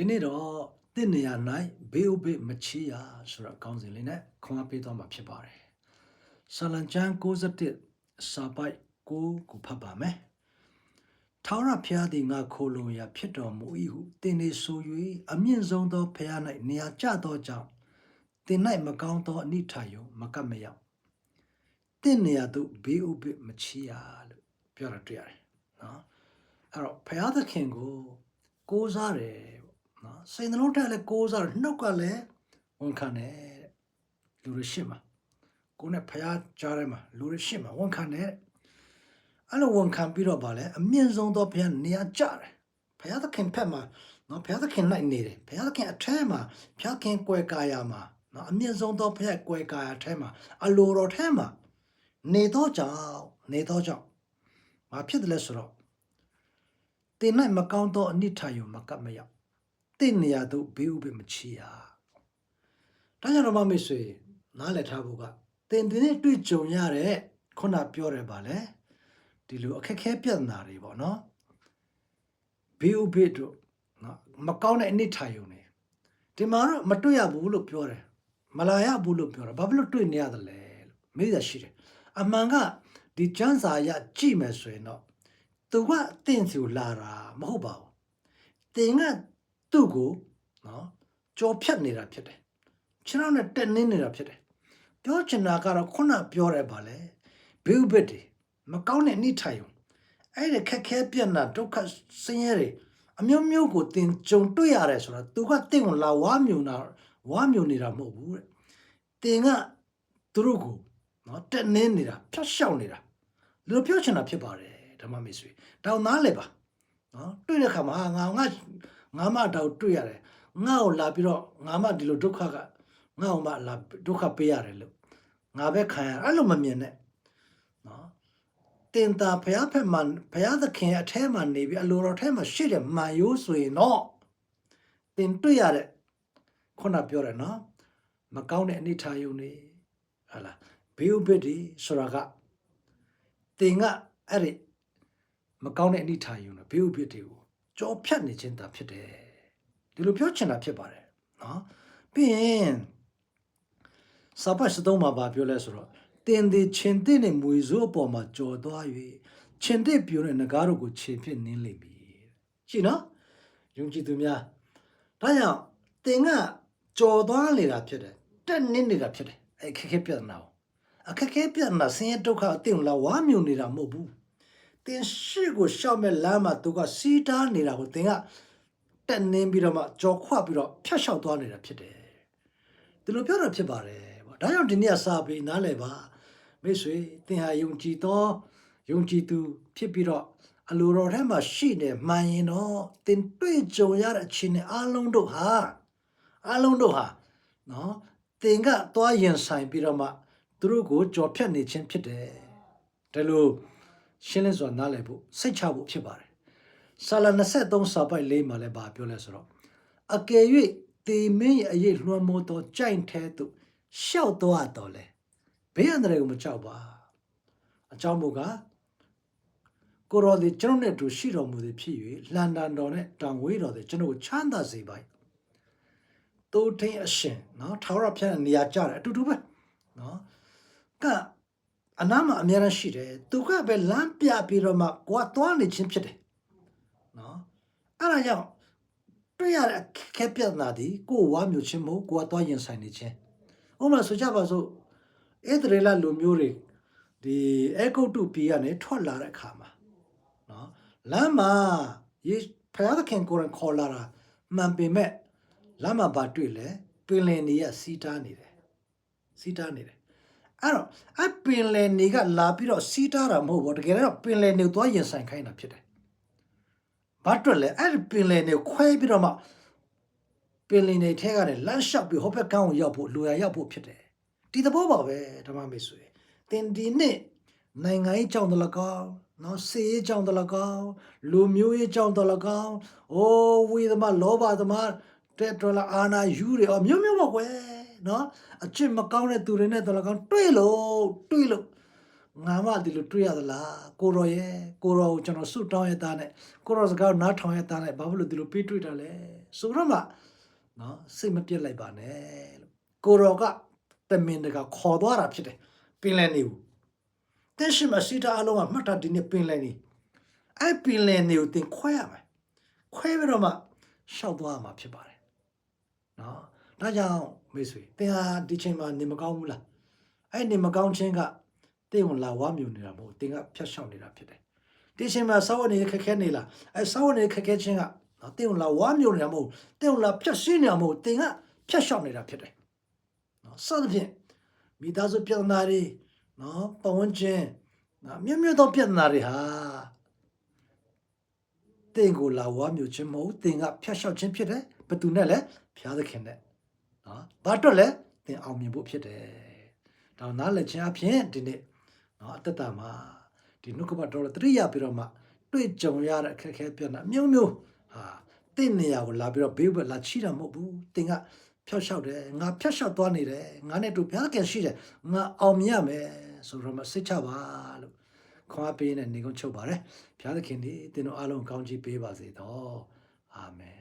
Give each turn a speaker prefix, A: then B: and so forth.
A: ဒီနေ့တော့တင့်နေရာ၌ဘေးဥပိမချီရဆိုတော့အကောင်းစဉ်လေးနဲ့ခွန်အားပေးသွားမှာဖြစ်ပါတယ်။ဆာလံကျမ်း61စာပိုက်6ကိုဖတ်ပါမယ်။ထာဝရဘုရားသည်ငါခိုလုံရာဖြစ်တော်မူ၏ဟုသင်နေဆို၍အမြင့်ဆုံးသောဘုရား၌နေရာကျသောကြောင့်သင်၌မကောင်းသောအနိဋ္ဌာယုံမကပ်မရောက်။တင့်နေရာသို့ဘေးဥပိမချီရလို့ပြောတာတွေ့ရတယ်နော်။အဲ့တော့ဘုရားသခင်ကိုကိုးစားတယ်ပေါ့ နော်စိတ်နှလုံးထက်လည်းကိုးစားတယ်နှုတ်ကလည်းဝန်ခံတယ်တဲ့လူတွေရှင်းမှာကိုယ်နဲ့ဖျားကြားထဲမှာလူတွေရှင်းမှာဝန်ခံတယ်တဲ့အဲ့လိုဝန်ခံပြီးတော့ဗာလဲအမြင့်ဆုံးသောဘုရားနေရာကြတယ်ဘုရားသခင်ဖက်မှာနော်ဘုရားသခင်၌နေတယ်ဘုရားသခင်အထဲမှာဘုရားခင်ကွယ်ကာယာမှာနော်အမြင့်ဆုံးသောဘုရားကွယ်ကာယာထဲမှာအလိုတော်ထဲမှာနေတော့ကြောင့်နေတော့ကြောင့်မဖြစ်တယ်လဲဆိုတော့တင်၌မကောင်းသောအနိဋ္ဌာယုံမကပ်မရောက် တင့်နေရာသို့ဘေးဥပိမချီရဒါကြောင့်တော့မမေ့ဆွေနားလည်ထားဖို့ကတင်တင်နဲ့တွေ့ကြုံရတဲ့ခုနပြောတယ်ပါလေဒီလိုအခက်အခဲပြဿနာတွေပေါ့နော်ဘေးဥပိတို့နော်မကောင်းတဲ့အနိဋ္ဌာယုံတွေဒီမှာတော့မတွေ့ရဘူးလို့ပြောတယ်မလာရဘူးလို့ပြောတာဘာဖြစ်လို့တွေ့နေရတယ်လဲလို့မေးရရှိတယ်အမှန်ကဒီကျမ်းစာရကြည့်မယ်ဆိုရင်တော့သူကတင့်စီကိုလာတာမဟုတ်ပါဘူးတင်က သူ့ကိုနော်ကြော်ဖြတ်နေတာဖြစ်တယ်ခြေထောက်နဲ့တက်နင်းနေတာဖြစ်တယ်ပြောချင်တာကတော့ခုနပြောရဲပါလေဘေးဥပစ်တွေမကောင်းတဲ့နှိထိုင်ုံအဲ့ဒီခက်ခဲပြက်နာဒုက္ခဆင်းရဲတွေအမျိုးမျိုးကိုတင်ကြုံတွေ့ရတယ်ဆိုတာသူကတင့်ကိုလာဝါမြုံတာဝါမြုံနေတာမဟုတ်ဘူးတဲ့တင်ကသူတို့ကိုနော်တက်နင်းနေတာဖြတ်လျှောက်နေတာလူပြောချင်တာဖြစ်ပါတယ်ဓမ္မမိတ်ဆွေတောင်းသားလေပါနော်တွေ့တဲ့ခါမှာငါငါ ငါမတောက်တွေ့ရတယ်ငါ့ကိုလာပြီးတော့ငါမဒီလိုဒုက္ခကငါ့ကိုမလာဒုက္ခပေးရတယ်လို့ငါပဲခံရအဲ့လိုမမြင်နဲ့နော်တင်တာဘုရားဖက်မှာဘုရားသခင်အထဲမှာနေပြီးအလိုတော်ထဲမှာရှိတဲ့မာယိုးဆိုရင်တော့တင်တွေ့ရတဲ့ခုနပြောတယ်နော်မကောင်းတဲ့အနိဋ္ဌာယုံနေဟာလားဘေးဥပစ်ဒီဆိုတာကတင်ကအဲ့ဒီမကောင်းတဲ့အနိဋ္ဌာယုံနဲ့ဘေးဥပစ်တွေကို ကြောဖြတ်နေခြင်းတာဖြစ်တယ်ဒီလိုပြောချင်တာဖြစ်ပါတယ်နော်ပြီးရင်စာပတ်စတုံးမှာဗာပြောလဲဆိုတော့တင်ဒီချင်းတဲ့နဲ့မွေစိုးအပေါ်မှာကြော်သွား၍ချင်းတဲ့ပြိုတဲ့ငကားတို့ကိုခြေဖြစ်နင်းလိမ့်မည်ရှိနော်ယုံကြည်သူများဒါကြောင့်တင်ကကြော်သွားနေတာဖြစ်တယ်တက်နင်းနေတာဖြစ်တယ်အဲ့ခက်ခဲပြဿနာကိုအခက်ခဲပြဿနာဆင်းရဲဒုက္ခအတင်လာဝါမြုံနေတာမဟုတ်ဘူး တင်ရှိကိုရှောက်မဲ့လမ်းမှာသူကစီးတားနေတာကိုတင်ကတက်နင်းပြီးတော့မှကြော်ခွပြီးတော့ဖြတ်လျှောက်သွားနေတာဖြစ်တယ်ဒီလိုပြောတာဖြစ်ပါတယ်ပေါ့ဒါကြောင့်ဒီနေ့ကစာပေနားလည်ပါမိတ်ဆွေတင်ဟာယုံကြည်သောယုံကြည်သူဖြစ်ပြီးတော့အလိုတော်ထဲမှာရှိနေမှန်ရင်တော့တင်တွေ့ကြုံရတဲ့အခြေအနေအလုံးတို့ဟာအလုံးတို့ဟာနော်တင်ကသွားရင်ဆိုင်ပြီးတော့မှသူတို့ကိုကြော်ဖြတ်နေခြင်းဖြစ်တယ်ဒါလို့ ရှင်းလင်းစွာနားလည်ဖို့စိတ်ချဖို့ဖြစ်ပါတယ်ဆာလ23စာပိုက်လေးမှာလည်းဗာပြောလဲဆိုတော့အကယ်၍တေမင်းရဲ့အရေးလွှမ်းမိုးသောကြိုင်ထဲသို့ရှောက်သွားတော်လဲဘေးအန္တရာယ်ကိုမကြောက်ပါအကြောင်းမူကားကိုရောဒီကျွန်တော်နဲ့အတူရှိတော်မူသည်ဖြစ်၍လှန်တန်တော်နဲ့တောင်ဝေးတော်သည်ကျွန်တော်ကိုချမ်းသာစေပါ၏တိုးထင်းအရှင်နော်ထာဝရဘုရားရဲ့နေရာကြတယ်အတူတူပဲနော်က အနားမှာအများရန်ရှိတယ်သူကပဲလမ်းပြပြီးတော့မှကိုကသွားနေခြင်းဖြစ်တယ်နော်အဲ့ဒါကြောင့်တွေ့ရတဲ့အခက်ပြဿနာဒီကိုယ်ဝါမျိုးချင်းမဟုတ်ကိုကသွားရင်ဆိုင်နေခြင်းဥပမာဆိုကြပါစို့ဣသရေလလူမျိုးတွေဒီအေဂုတ်တုပြည်ကနေထွက်လာတဲ့အခါမှာနော်လမ်းမှာယေဖယားသခင်ကိုယ်တိုင်ခေါ်လာတာမှန်ပေမဲ့လမ်းမှာဘာတွေ့လဲပင်လယ်နေရစီးတားနေတယ်စီးတားနေတယ် အဲ့တော့အပင်လယ်နေကလာပြီးတော့စီးတားတာမဟုတ်ဘူးတကယ်တော့ပင်လယ်နေကိုသွားရင်ဆိုင်ခိုင်းတာဖြစ်တယ်ဘာတွေ့လဲအဲ့ဒီပင်လယ်နေကိုခွဲပြီးတော့မှပင်လယ်နေထဲကနေလမ်းလျှောက်ပြီးဟိုဘက်ကန်းကိုရောက်ဖို့လူရရောက်ဖို့ဖြစ်တယ်ဒီသဘောပါပဲဓမ္မမိတ်ဆွေတင်ဒီနေ့နိုင်ငံရေးကြောင့်တလကောင်းနော်စေရေးကြောင့်တလကောင်းလူမျိုးရေးကြောင့်တလကောင်းအိုးဝိသမလောဘသမားတက်တော်လာအာနာယူတွေအမျိုးမျိုးပါကွယ် နော်အချစ်မကောင်းတဲ့သူတွေနဲ့တလကောင်းတွေ့လို့တွေ့လို့ငါမှဒီလိုတွေ့ရသလားကိုရောရဲ့ကိုရောကိုကျွန်တော်ဆုတောင်းရတဲ့နဲ့ကိုရောစကားကိုနားထောင်ရတဲ့နဲ့ဘာဖြစ်လို့ဒီလိုပေးတွေ့တာလဲဆိုတော့မှနော်စိတ်မပြတ်လိုက်ပါနဲ့လို့ကိုရောကတမင်တကခေါ်သွားတာဖြစ်တယ်ပင်လယ်နေဘူးတင်းရှိမရှိတာအလုံးကမှတ်တာဒီနေ့ပင်လယ်နေအဲ့ပင်လယ်နေကိုတင်ခွဲရမယ်ခွဲပြီးတော့မှရှောက်သွားမှာဖြစ်ပါတယ်နော် ဒါကြောင့်မိတ်ဆွေတင်ဟာဒီချိန်မှာနေမကောင်းဘူးလားအဲ့နေမကောင်းခြင်းကတင်းကိုလာဝါမြူနေတာမဟုတ်တင်းကဖြတ်လျှောက်နေတာဖြစ်တယ်ဒီအချိန်မှာစောဝနေခက်ခဲနေလားအဲစောဝနေခက်ခဲခြင်းကနော်တင်းကိုလာဝါမြူနေတာမဟုတ်တင်းကိုလာဖြတ်ရှင်းနေတာမဟုတ်တင်းကဖြတ်လျှောက်နေတာဖြစ်တယ်နော်စသဖြင့်မိသားစုပြဿနာတွေနော်ပဝန်းကျင်နော်မြတ်မြတ်သောပြဿနာတွေဟာတင်းကိုလာဝါမြူခြင်းမဟုတ်တင်းကဖြတ်လျှောက်ခြင်းဖြစ်တယ်ဘယ်သူနဲ့လဲဖျားသခင်နဲ့ နော်ဘာတော့လဲတင်းအောင်မြင်ဖို့ဖြစ်တယ်ဒါနားလည်ခြင်းအဖြစ်ဒီနေ့နော်အတ္တတမှာဒီနှုတ်ကပတ်တော်တရိယာပြီးတော့မှတွေ့ကြုံရတဲ့အခက်အခဲပြဿနာမျိုးမျိုးဟာတင့်နေရာကိုလာပြီးတော့ဘေးဘက်လာချီတာမဟုတ်ဘူးတင်ကဖြောက်လျှောက်တယ်ငါဖြောက်လျှောက်သွားနေတယ်ငါနဲ့တူဘုရားကရှိတယ်ငါအောင်မြင်ရမယ်ဆိုတော့မှစိတ်ချပါလို့ခွန်အားပေးနေနေကုန်ချုပ်ပါတယ်ဘုရားသခင်ဒီတင်တို့အားလုံးကောင်းချီးပေးပါစေတော့အာမင်